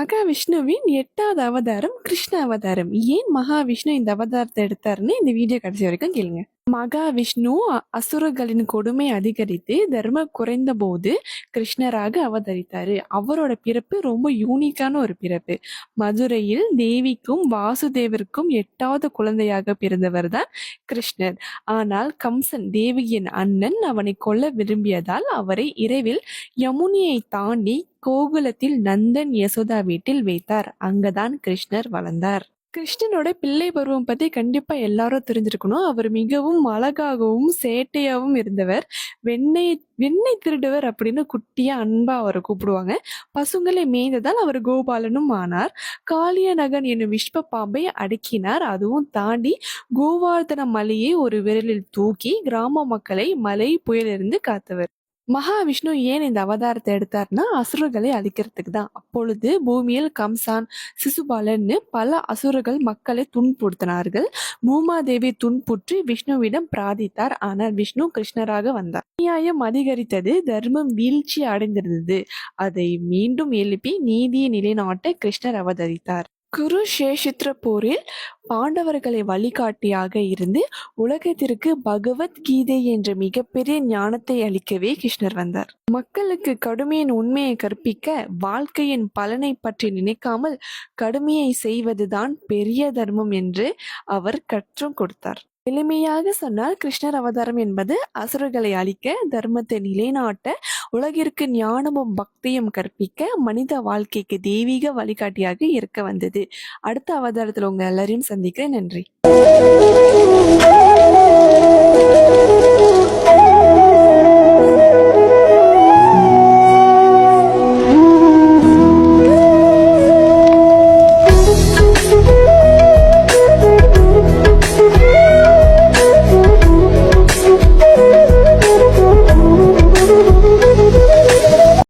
மகாவிஷ்ணுவின் எட்டாவது அவதாரம் கிருஷ்ண அவதாரம். ஏன் மகாவிஷ்ணு இந்த அவதாரத்தை எடுத்தாருன்னு இந்த வீடியோ கடைசி வரைக்கும் கேளுங்க. மகாவிஷ்ணு அசுரர்களின் கொடுமை அதிகரித்து தர்மம் குறைந்த போது கிருஷ்ணராக அவதரித்தாரு. அவரோட பிறப்பு ரொம்ப யூனிக்கான ஒரு பிறப்பு. மதுரையில் தேவிக்கும் வாசுதேவருக்கும் எட்டாவது குழந்தையாக பிறந்தவர் தான் கிருஷ்ணர். ஆனால் கம்சன் தேவியின் அண்ணன் அவனை கொல்ல விரும்பியதால் அவரை இரவில் யமுனியை தாண்டி கோகுலத்தில் நந்தன் யசோதா வீட்டில் வைத்தார். அங்கதான் கிருஷ்ணர் வளர்ந்தார். கிருஷ்ணனோட பிள்ளை பருவம் பத்தி கண்டிப்பா எல்லாரும் தெரிஞ்சிருக்கணும். அவர் மிகவும் அழகாகவும் சேட்டையாகவும் இருந்தவர். வெண்ணெய் வெண்ணெய் திருடுவர் அப்படின்னு குட்டியா அன்பா அவரை கூப்பிடுவாங்க. பசுங்களை மேய்ந்ததால் அவர் கோபாலனும் ஆனார். காளியநகன் என்னும் விஷ்ப பாம்பை அடக்கினார். அதுவும் தாண்டி கோவர்தன மலையை ஒரு விரலில் தூக்கி கிராம மக்களை மலை புயலிருந்து காத்தவர். மகாவிஷ்ணு ஏன் இந்த அவதாரத்தை எடுத்தார்னா அசுரர்களை அழிக்கிறதுக்கு தான். அப்பொழுது பூமியில் கம்சான் சிசுபாலன்னு பல அசுரர்கள் மக்களை துன்புறுத்தினார்கள். பூமாதேவி துன்புற்றி விஷ்ணுவிடம் பிரார்த்தித்தார். ஆனால் விஷ்ணு கிருஷ்ணராக வந்தார். நியாயம் அதிகரித்தது தர்மம் வீழ்ச்சி அடைந்திருந்தது. அதை மீண்டும் எழுப்பி நீதியை நிலைநாட்ட கிருஷ்ணர் அவதரித்தார். குருஷேஷித்ர போரில் பாண்டவர்களை வழிகாட்டியாக இருந்து உலகத்திற்கு பகவத்கீதை என்ற மிகப்பெரிய ஞானத்தை அளிக்கவே கிருஷ்ணர் வந்தார். மக்களுக்கு கடுமையின் உண்மையை கற்பிக்க வாழ்க்கையின் பலனை பற்றி நினைக்காமல் கடுமையை செய்வதுதான் பெரிய தர்மம் என்று அவர் கற்றும் கொடுத்தார். எளிமையாக சொன்னால் கிருஷ்ணர் அவதாரம் என்பது அசுரர்களை அழிக்க தர்மத்தை நிலைநாட்ட உலகிற்கு ஞானமும் பக்தியும் கற்பிக்க மனித வாழ்க்கைக்கு தெய்வீக வழிகாட்டியாக இருக்க வந்தது. அடுத்த அவதாரத்தில் உங்க எல்லாரையும் சந்திக்கிறேன். நன்றி.